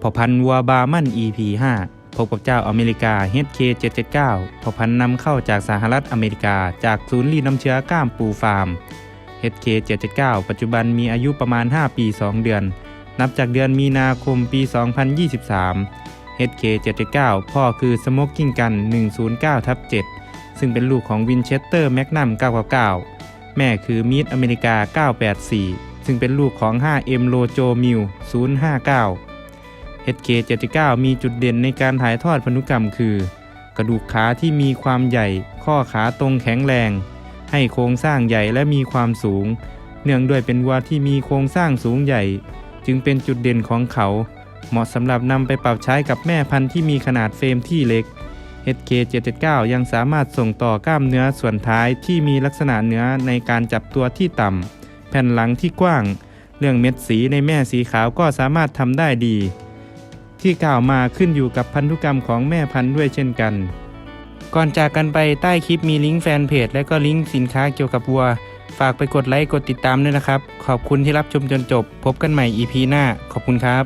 พอพันวัวบาร์มัน EP 5 พบกับเจ้าอเมริกา HK779 พอพันนำเข้าจากสหรัฐอเมริกาจากศูนย์รีดน้ำเชื้อก้ามปูฟาร์ม HK779 ปัจจุบันมีอายุประมาณ 5 ปี 2 เดือน นับจากเดือนมีนาคมปี 2023 HK779 พ่อคือสโมกกิ้งกัน109ทับ7ซึ่งเป็นลูกของวินเชสเตอร์แมกนัม999 แม่คือมีดอเมริกา 984 ซึ่งเป็นลูกของ 5M โลโจมิว059 HK79 มีจุดเด่นในการถ่ายทอดพันธุกรรมคือ กระดูกขาที่มีความใหญ่ ข้อขาตรงแข็งแรง ให้โครงสร้างใหญ่และมีความสูง เนื่องด้วยเป็นวัวที่มีโครงสร้างสูงใหญ่ จึงเป็นจุดเด่นของเขา เหมาะสำหรับนำไปปรับใช้กับแม่พันธุ์ที่มีขนาดเฟรมที่เล็ก HK79 ยังสามารถส่งต่อกล้ามเนื้อส่วนท้ายที่มีลักษณะเนื้อในการจับตัวที่ต่ำแผ่นหลังที่กว้าง เรื่องเม็ดสีในแม่สีขาวก็สามารถทำได้ดี ที่กล่าวมาขึ้นอยู่กับพันธุกรรมของแม่พันธุ์ด้วยเช่นกัน ก่อนจากกันไปใต้คลิปมีลิงก์แฟนเพจและก็ลิงก์สินค้าเกี่ยวกับวัว ฝากไปกดไลค์กดติดตามด้วยนะครับ ขอบคุณที่รับชมจนจบ พบกันใหม่ EP หน้า ขอบคุณครับ